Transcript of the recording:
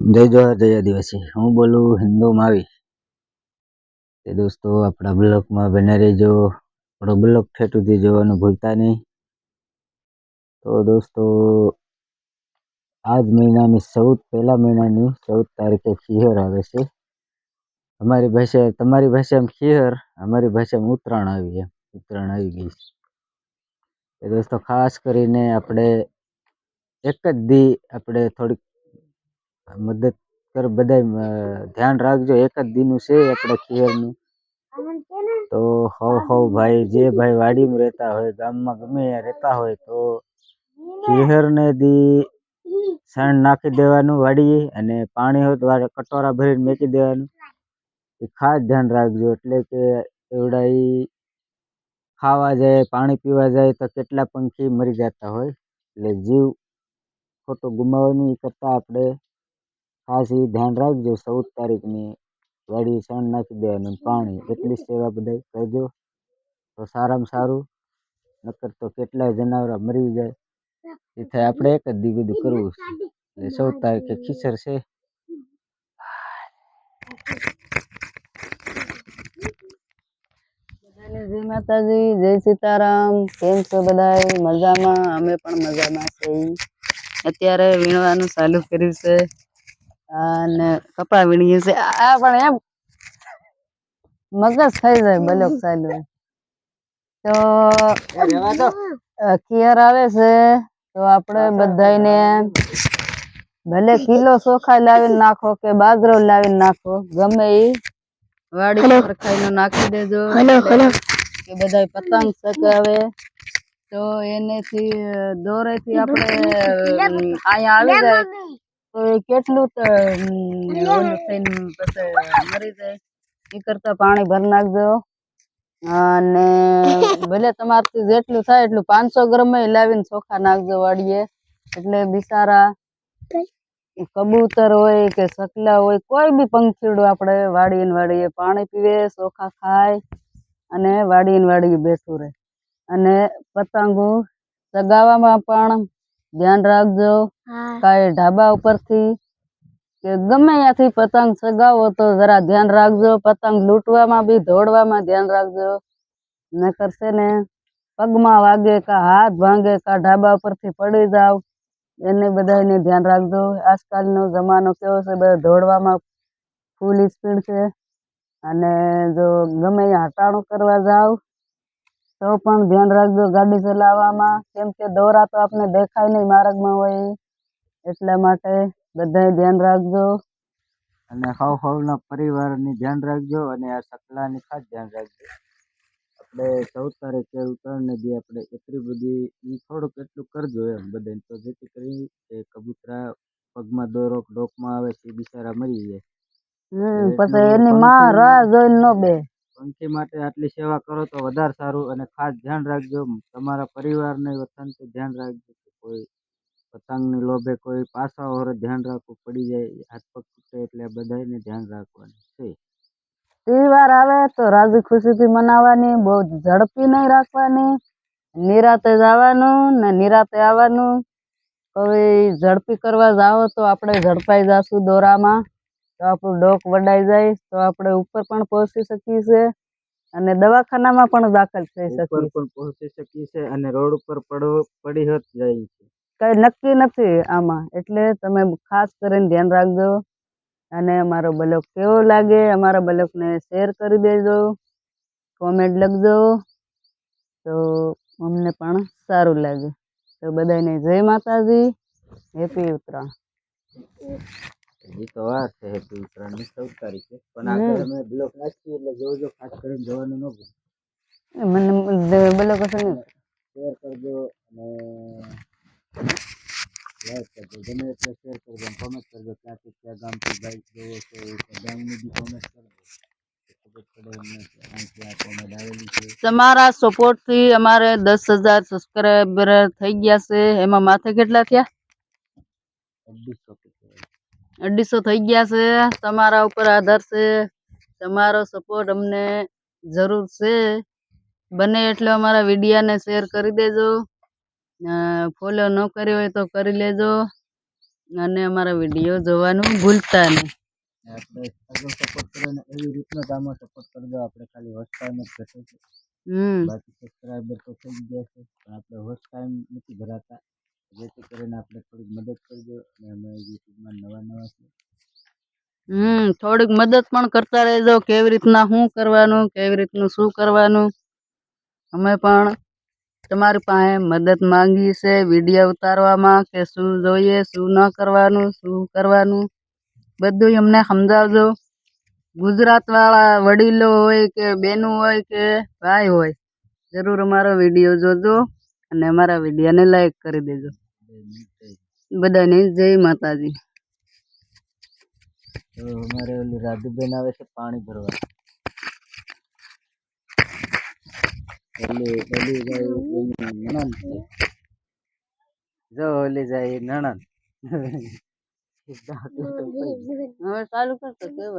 જય જોહર, જય આદિવાસી. હું બોલું હિન્દુ માવી. તે દોસ્તો, આપણા બ્લોગમાં બને રહેજો આપણો બ્લોગ ઠેઠ સુધી જોવાનું ભૂલતા નહીં. તો દોસ્તો, આજ મહિનાની ચૌદ, પહેલા મહિનાની ચૌદ તારીખે ખીહર આવે છે. અમારી ભાષા, તમારી ભાષામાં ખીહર, અમારી ભાષામાં ઉત્તરાયણ આવી એમ. ઉત્તરાયણ આવી ગઈ છે. દોસ્તો, ખાસ કરીને આપણે એક જ દી આપણે થોડીક મદદ કર, બધાય ધ્યાન રાખજો. એક જ દીનું છે આપણે ખીયરનું તો હવ હવ ભાઈ, જે ભાઈ વાડીમાં રહેતા હોય, ગામમાં ગમે રહેતા હોય, તો ખીહરને દી સણ નાખી દેવાનું વાડીએ અને પાણી હોય તો કટોરા ભરીને મેકી દેવાનું. એ ખાસ ધ્યાન રાખજો, એટલે કે એવડા એ ખાવા જાય, પાણી પીવા જાય, તો કેટલા પંખી મરી જતા હોય. એટલે જીવ ખોટો ગુમાવવાની કરતાં આપણે ખાસ એ ધ્યાન રાખજો, ચૌદ તારીખની વાડી સણ નાખી દેવાનું, પાણી એટલી સેવા બધા કરજો. તો સારામાં સારું, નકર તો કેટલાય જનાવરા મરી જાય. થાય આપણે એક જ દી બધું કરવું છે. એટલે ચૌદ તારીખે ખીચર છે. જય માતાજી, જય સીતારામ. કેમ છો બધા મજામાં? અમે પણ મજામાં છીએ. અત્યારે વીણવાનું ચાલુ કર્યું છે. અને કપડા વીણીએ છે આ પણ એમ મગજ થઈ જાય બલોક ચાલુ. તો ખીયર આવે છે તો આપણે બધાને ભલે કિલો ચોખા લાવીને નાખો કે બાજરો લાવીને નાખો ગમે ઈ વાડી પર ખાઈને નાખી દેજો. કે બધા પતંગ ચગાવે. તો એનેથી દોરે દોરેથી આપણે અહીંયા આવી જાય. એ કેટલું તો થઈને મરી જાય. એ કરતા પાણી ભરી નાખજો. અને ભલે તમારથી જેટલું થાય એટલું પાંચસો ગ્રામ લાવીને ચોખા નાખજો વાડીએ. એટલે બિચારા કબૂતર હોય કે સકલા હોય કોઈ બી પંખીડું આપણે વાડીએ વાડીએ પાણી પીવે ચોખા ખાય અને વાડીએ વાડીએ બેઠું રહે. અને પતંગો ચગાવવામાં પણ ધ્યાન રાખજો. કાંઈ ઢાબા ઉપરથી કે ગમે ત્યાંથી પતંગ ચગાવો તો જરા ધ્યાન રાખજો. પતંગ લૂંટવામાં બી દોડવામાં ધ્યાન રાખજો. ન કરશે ને પગમાં વાગે કા હાથ ભાંગે કા ઢાબા ઉપરથી પડી જાવ એને બધાને ધ્યાન રાખજો. આજકાલનો જમાનો કેવો છે બધા દોડવામાં ફૂલ સ્પીડ છે. અને જો ગમે ત્યાં હટાણું કરવા જાવ તો પણ ધ્યાન રાખજો ગાડી ચલાવવામાં. કેમ કે દોરા તો આપને દેખાય નહીં માર્ગમાં હોય. એટલા માટે બધાય ધ્યાન રાખજો. અને હાવ હાવના પરિવારની ધ્યાન રાખજો અને આ સકલાની ખાસ ધ્યાન રાખજો. આપણે ચૌદ તારીખે ઉત્તરાયણને દી આપણે એટલી બધી એ થોડુંક એટલું કરજો એમ બધાને તો જેથી કરી એ કબૂતરા પગમાં દોરો ડોકમાં આવે છે બિચારા મરી જાય. પછી એની માં રાહ જોઈને ન બે. પંખી માટે આટલી સેવા કરો તો વધારે સારું અને ખાસ ધ્યાન રાખજો. તમારા પરિવારને વતનથી ધ્યાન રાખજો કે કોઈ પતંગની લોભે કોઈ પાસા ઓરે ધ્યાન રાખવું પડી જાય, હાથ પગ તૂટે એટલે બધાને ધ્યાન રાખવાનું છે. તહેવાર આવે તો રાજી ખુશીથી મનાવવાની, બહુ ઝડપી નહીં રાખવાની, નિરાતે જવાનું ને નિરાતે આવવાનું. કોઈ ઝડપી કરવા જાઓ તો આપણે ઝડપાઈ જાશું દોરામાં. તો આપણું ડોક વડાઈ જાય તો આપણે ઉપર પણ પહોંચી શકીએ છીએ અને દવાખાનામાં પણ દાખલ થઈ ઉપર શકીએ પણ પહોંચી શકીએ છીએ અને રોડ ઉપર પડવો પડી હોત જાય છે. કઈ નક્કી નથી આમાં એટલે તમે ખાસ કરીને ધ્યાન રાખજો અને અમારો બ્લોગ કેવો લાગે અમારા બ્લોગને શેર કરી દેજો કોમેન્ટ લખજો તો અમને પણ સારું લાગે. તો બધાને જય માતાજી હેપી ઉત્તરાયણ. હજી તો વાર છે હેપી ઉત્તરાયણની ચૌદ તારીખે પણ આગળ અમે બ્લોક નાખીએ એટલે જોજો ખાસ કરીને જોવાનું ન ભૂલતા એ મને બ્લોગ હશે ને શેર કરજો અને લાઈક કરજો ગમે એટલે શેર કરજો અને કોમેન્ટ કરજો ક્યાંથી ક્યાં ગામથી બાઈક જોવો છે એ તો ગામની બી કોમેન્ટ કરજો તો ખબર પડે એમને કે અહીંથી આ કોમેન્ટ આવેલી છે તમારા સપોર્ટથી અમારે દસ હજાર સબસ્ક્રાઈબર થઈ ગયા છે એમાં માથે કેટલા થયા અઢીસો કે અઢીસો થઈ ગયા છે. તમારા ઉપર આધાર છે. તમારો સપોર્ટ અમને જરૂર છે. બને એટલો અમારા વિડીયાને શેર કરી દેજો. ફોલો ન કર્યો હોય તો કરી લેજો. અને અમારા વીડિયો જોવાનું ભૂલતા નહીં. આપણે આગળ સપોર્ટ કરો એવી રીતના જ આમાં સપોર્ટ કરજો. આપણે ખાલી હોસ્ટ ટાઈમ જ ઘટે છે હમ. બાકી સબસ્ક્રાઈબર તો થઈ ગયા છે. પણ આપણે હોસ્ટ ટાઈમ નથી ભરાતા. જેથી કરીને આપણે થોડીક મદદ કરજો અને અમે યુટ્યુબમાં નવા નવા છીએ. હમ, થોડીક મદદ પણ કરતા રહેજો. કેવી રીતના શું કરવાનું, કેવી રીતનું શું કરવાનું. અમે પણ તમારી પાસે મદદ માંગી છે વીડિયો ઉતારવામાં કે શું જોઈએ, શું ન કરવાનું, શું કરવાનું. બધું અમને સમજાવજો. ગુજરાતવાળા વડીલો હોય કે બહેનો હોય કે ભાઈ હોય, જરૂર અમારો વીડિયો જોજો. અને અમારા વિડીયોને લાઈક કરી દેજો. બધાને જય માતાજી. તો અમારે ઓલી રાધુબેન આવે છે પાણી ભરવા. ઓલી ઓલી જાય નણંદ. જો ઓલી જાય નણંદ. હવે ચાલુ કરતો કેવાય.